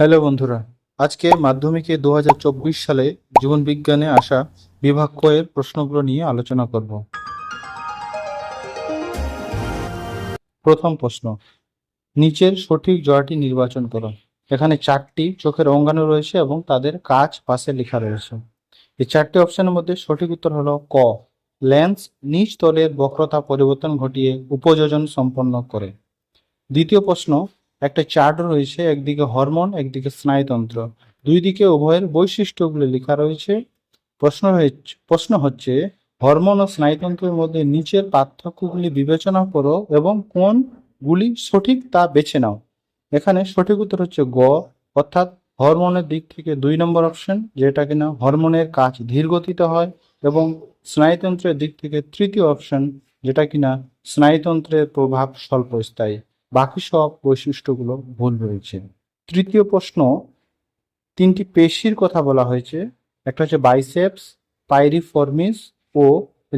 Hello বন্ধুরা, আজকে মাধ্যমিকে দুহাজার চব্বিশ সালে জীবন বিজ্ঞানে আসা বিভাগ ক এর প্রশ্নগুলো নিয়ে আলোচনা করব। প্রথম প্রশ্ন, নিচের সঠিক জয়টি নির্বাচন করো। এখানে চারটি চোখের অঙ্গাণু রয়েছে এবং তাদের কাজ পাশে লেখা রয়েছে। এই চারটি অপশনের মধ্যে সঠিক উত্তর হলো ক। লেন্স নিচ তলের বক্রতা পরিবর্তন ঘটিয়ে উপযোজন সম্পন্ন করে। দ্বিতীয় প্রশ্ন একটা চার্ট রয়েছে, একদিকে হরমোন একদিকে স্নায়ুতন্ত্র। দুই দিকে উভয়ের বৈশিষ্ট্যগুলি লেখা রয়েছে। প্রশ্ন হয়েছে, প্রশ্ন হচ্ছে হরমোন ও স্নায়ুতন্ত্রের মধ্যে নিচের পার্থক্যগুলি বিবেচনা করো এবং কোনগুলি সঠিক তা বেছে নাও। এখানে সঠিক উত্তর হচ্ছে গ, অর্থাৎ হরমোনের দিক থেকে দুই নম্বর অপশন যেটা কিনা হরমোনের কাজ ধীর গতিতে হয়, এবং স্নায়ুতন্ত্রের দিক থেকে তৃতীয় অপশন যেটা কিনা স্নায়ুতন্ত্রের প্রভাব স্বল্পস্থায়ী। বাকি সব বৈশিষ্ট্যগুলো ভুল রয়েছে তৃতীয় প্রশ্ন, তিনটি পেশির কথা বলা হয়েছে। একটা হচ্ছে বাইসেপস পাইরিফর্মিস ও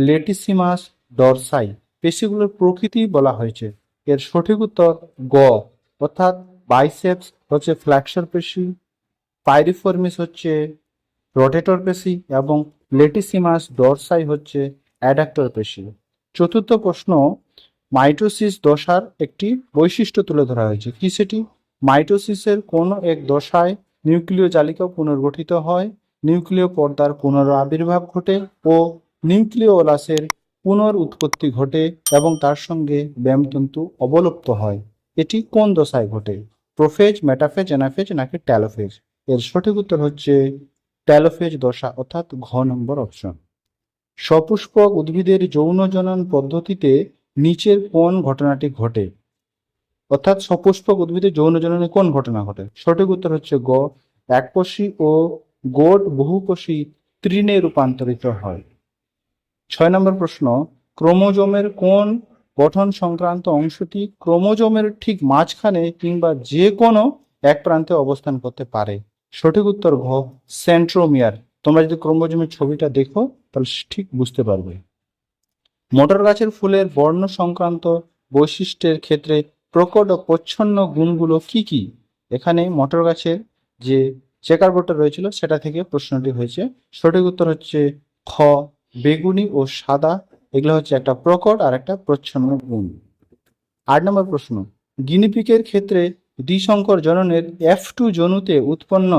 লেটিসিমাস ডরসাই পেশিগুলোর প্রকৃতি বলা হয়েছে। এর সঠিক উত্তর গ। অর্থাৎ বাইসেপস হচ্ছে ফ্ল্যাক্সর পেশি পাইরিফর্মিস হচ্ছে রোটেটর পেশি এবং লেটিসিমাস ডরসাই হচ্ছে অ্যাডাক্টর পেশি। চতুর্থ প্রশ্ন মাইটোসিস দশার একটি বৈশিষ্ট্য তুলে ধরা হয়েছে। কি সেটি? মাইটোসিসের কোনো এক দশায় নিউক্লিয় জালিকা পুনর্গঠিত হয়, নিউক্লিয় পর্দার পুনর আবির্ভাব ঘটে ও নিউক্লিওলাসের পুনর উৎপত্তি ঘটে এবং তার সঙ্গে ব্যায়ামতন্তু অবলুপ্ত হয়। এটি কোন দশায় ঘটে? প্রোফেজ, মেটাফেজ এনাফেজ নাকি ট্যালোফেজ? এর সঠিক উত্তর হচ্ছে ট্যালোফেজ দশা অর্থাৎ ঘ নম্বর অপশন। সপুষ্পক উদ্ভিদের যৌন জনন পদ্ধতিতে নিচের কোন ঘটনাটি ঘটে? অর্থাৎ সপুষ্পক উদ্ভিদের যৌন জননে কোন ঘটনা ঘটে? সঠিক উত্তর হচ্ছে গ। এককোষী ও গোট বহুকোষী তৃণে রূপান্তরিত হয়। ছয় নম্বর প্রশ্ন, ক্রোমোজোমের কোন গঠন সংক্রান্ত অংশটি ক্রোমোজোমের ঠিক মাঝখানে কিংবা যে কোনো এক প্রান্তে অবস্থান করতে পারে? সঠিক উত্তর ঘ, সেন্ট্রোমিয়ার। তোমরা যদি ক্রোমোজোমের ছবিটা দেখো, তাহলে ঠিক বুঝতে পারবে। মোটর গাছের ফুলের বর্ণ সংক্রান্ত বৈশিষ্ট্যের ক্ষেত্রে প্রকট ও প্রচ্ছন্ন গুণগুলো কি কি? এখানে মোটর গাছের যে চেকার বোর্ডটা রয়েছিল, সেটা থেকে প্রশ্নটি হয়েছে। সঠিক উত্তর হচ্ছে খ, বেগুনি ও সাদা। এগুলো হচ্ছে একটা প্রকট আর একটা প্রচ্ছন্ন গুণ। আট নম্বর প্রশ্ন, গিনিপিকের ক্ষেত্রে দ্বিশঙ্কর জননের এফ টু জনুতে উৎপন্ন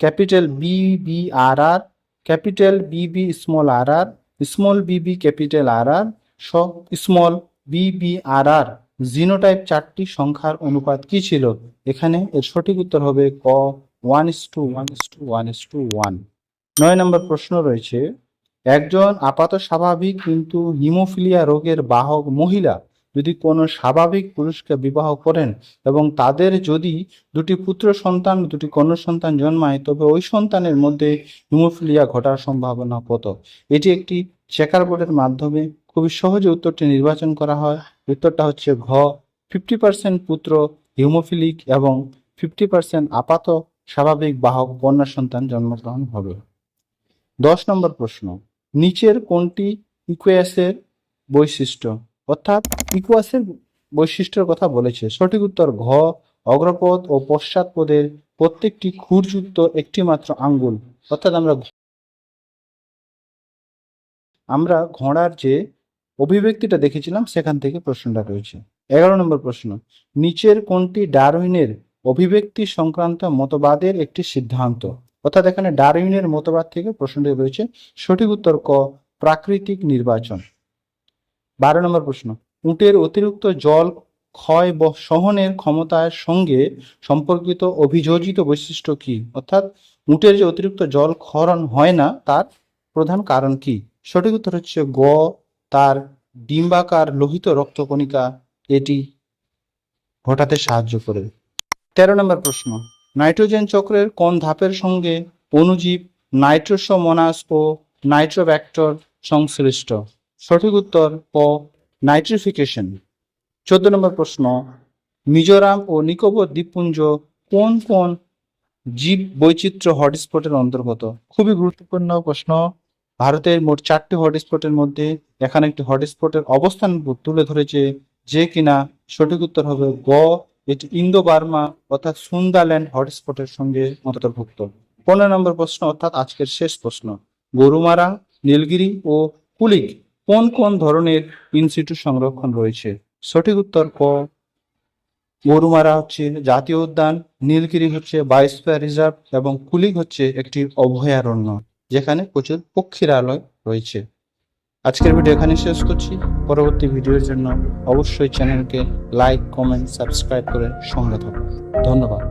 capital B B R R capital B B small R R small B B capital R R small B B R R genotype চারটি সংখ্যার অনুপাত কি ছিল? এখানে এর সঠিক উত্তর হবে ক one is to one is to one is to one নয় নম্বর প্রশ্ন রয়েছে, একজন আপাত স্বাভাবিক কিন্তু হিমোফিলিয়া রোগের বাহক মহিলা যদি কোনো স্বাভাবিক পুরুষকে বিবাহ করেন এবং তাদের যদি দুটি পুত্র সন্তান, দুটি কন্যা সন্তান জন্মায়, তবে ওই সন্তানের মধ্যে হিমোফিলিয়া ঘটার সম্ভাবনা কত? এটি একটি চেকার বোর্ডের মাধ্যমে খুবই সহজে উত্তরটি নির্বাচন করা হয়। উত্তরটা হচ্ছে ঘ। ফিফটি পার্সেন্ট পুত্র হিমোফিলিক এবং ফিফটি পার্সেন্ট আপাত স্বাভাবিক বাহক কন্যা সন্তান জন্মগ্রহণ হবে। দশ নম্বর প্রশ্ন। নিচের কোনটি ইকুয়াসের বৈশিষ্ট্য? অর্থাৎ ইকুয়াসের বৈশিষ্ট্যের কথা বলেছে। সঠিক উত্তর ঘ, অগ্রপদ ও পশ্চাৎপদের প্রত্যেকটি খুরযুক্ত একটি মাত্র আঙ্গুল। অর্থাৎ আমরা আমরা ঘোড়ার যে অভিব্যক্তিটা দেখেছিলাম, সেখান থেকে প্রশ্নটা রয়েছে। এগারো নম্বর প্রশ্ন, নিচের কোনটি ডারউইনের অভিব্যক্তি সংক্রান্ত মতবাদের একটি সিদ্ধান্ত? অর্থাৎ এখানে ডারউইনের মতবাদ থেকে প্রশ্নটি রয়েছে। সঠিক উত্তর ক, প্রাকৃতিক নির্বাচন। বারো নম্বর প্রশ্ন, উটের অতিরিক্ত জল ক্ষয় সহনের ক্ষমতার সঙ্গে সম্পর্কিত অভিযোজিত বৈশিষ্ট্য কি? অর্থাৎ উটের যে অতিরিক্ত জল ক্ষরণ হয় না, তার প্রধান কারণ কি? সঠিক উত্তর হচ্ছে গ, তার ডিম্বাকার লোহিত রক্তকণিকা এটি ঘটাতে সাহায্য করে। তেরো নম্বর প্রশ্ন, নাইট্রোজেন চক্রের কোন ধাপের সঙ্গে অণুজীব নাইট্রোসোমোনাস ও নাইট্রোব্যাক্টর সংশ্লিষ্ট? সঠিক উত্তর ক নাইট্রিফিকেশন চোদ্দ নম্বর প্রশ্ন, মিজোরাম ও নিকোবর দ্বীপপুঞ্জ কোন কোন জীব বৈচিত্র্য হটস্পটের অন্তর্গত? খুবই গুরুত্বপূর্ণ প্রশ্ন। ভারতের মোট চারটি হটস্পটের মধ্যে এখানে একটি হটস্পটের অবস্থান তুলে ধরেছে যে কিনা সঠিক উত্তর হবে গ, এটি ইন্দো বার্মা অর্থাৎ সুন্দাল্যান্ড হটস্পটের সঙ্গে অন্তর্ভুক্ত। পনেরো নম্বর প্রশ্ন অর্থাৎ আজকের শেষ প্রশ্ন। গরুমারা, নীলগিরি ও কুলিক কোন কোন ধরনের ইনস্টিটিউট সংরক্ষণ রয়েছে? সঠিক উত্তর ক। গরুমারা হচ্ছে জাতীয় উদ্যান, নীলগিরি হচ্ছে বায়োস্ফিয়ার রিজার্ভ এবং কুলিক হচ্ছে একটি অভয়ারণ্য, যেখানে প্রচুর পক্ষীরালয় রয়েছে। আজকের ভিডিও এখানে শেষ করছি। পরবর্তী ভিডিওর জন্য অবশ্যই চ্যানেলকে লাইক কমেন্ট সাবস্ক্রাইব করে সঙ্গে থাকুন। ধন্যবাদ।